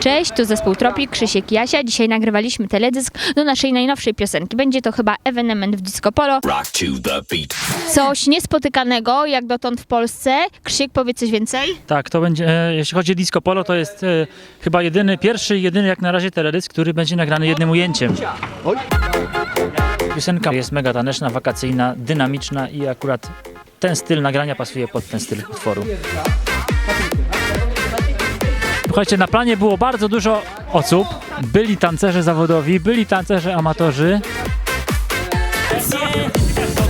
Cześć, tu zespół Tropik, Krzysiek i Jasia. Dzisiaj nagrywaliśmy teledysk do naszej najnowszej piosenki. Będzie to chyba ewenement w Disco Polo. Rock to the beat. Coś niespotykanego jak dotąd w Polsce. Krzysiek, powie coś więcej? Tak, to będzie, e, jeśli chodzi o Disco Polo, to jest e, chyba jedyny, pierwszy i jedyny jak na razie teledysk, który będzie nagrany jednym ujęciem. Piosenka jest mega taneczna, wakacyjna, dynamiczna i akurat ten styl nagrania pasuje pod ten styl utworu. Słuchajcie, na planie było bardzo dużo osób. Byli tancerze zawodowi, byli tancerze amatorzy.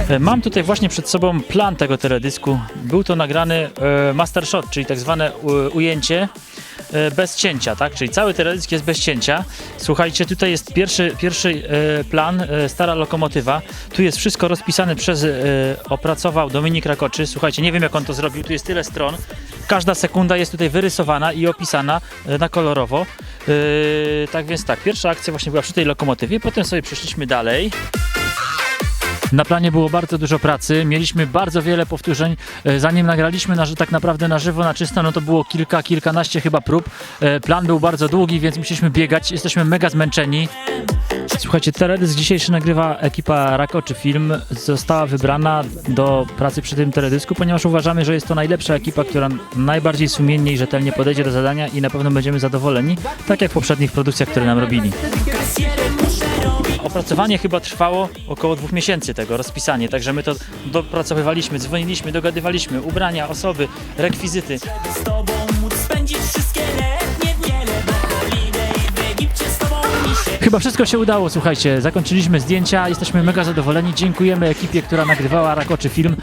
E, Mam tutaj właśnie przed sobą plan tego teledysku. Był to nagrany e, master shot, czyli tak zwane ujęcie e, bez cięcia, tak? Czyli cały teledysk jest bez cięcia. Słuchajcie, tutaj jest pierwszy, pierwszy e, plan, e, stara lokomotywa. Tu jest wszystko rozpisane przez, e, opracował Dominik Rakoczy. Słuchajcie, nie wiem jak on to zrobił, tu jest tyle stron. Każda sekunda jest tutaj wyrysowana i opisana e, na kolorowo. E, tak więc tak, pierwsza akcja właśnie była przy tej lokomotywie, potem sobie przeszliśmy dalej. Na planie było bardzo dużo pracy, mieliśmy bardzo wiele powtórzeń. E, Zanim nagraliśmy na, tak naprawdę na żywo, na czysto, no to było kilka, kilkanaście chyba prób. Plan był bardzo długi, więc musieliśmy biegać. Jesteśmy mega zmęczeni. Słuchajcie, teledysk dzisiejszy nagrywa ekipa Rakoczy Film. Została wybrana do pracy przy tym teledysku, ponieważ uważamy, że jest to najlepsza ekipa, która najbardziej sumiennie i rzetelnie podejdzie do zadania i na pewno będziemy zadowoleni, tak jak w poprzednich produkcjach, które nam robili. Opracowanie chyba trwało około dwóch miesięcy tego, rozpisanie, także my to dopracowywaliśmy, dzwoniliśmy, dogadywaliśmy, ubrania, osoby, rekwizyty. Chyba wszystko się udało, słuchajcie, zakończyliśmy zdjęcia, jesteśmy mega zadowoleni, dziękujemy ekipie, która nagrywała Rakoczy Film,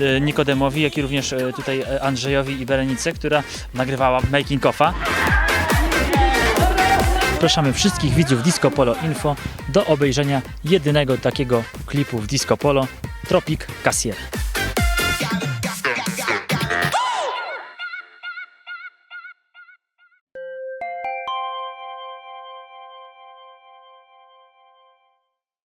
e, Nikodemowi, jak i również e, tutaj e, Andrzejowi i Berenice, która nagrywała making offa. Zapraszamy wszystkich widzów Disco Polo Info do obejrzenia jedynego takiego klipu w Disco Polo, Tropic Cassier.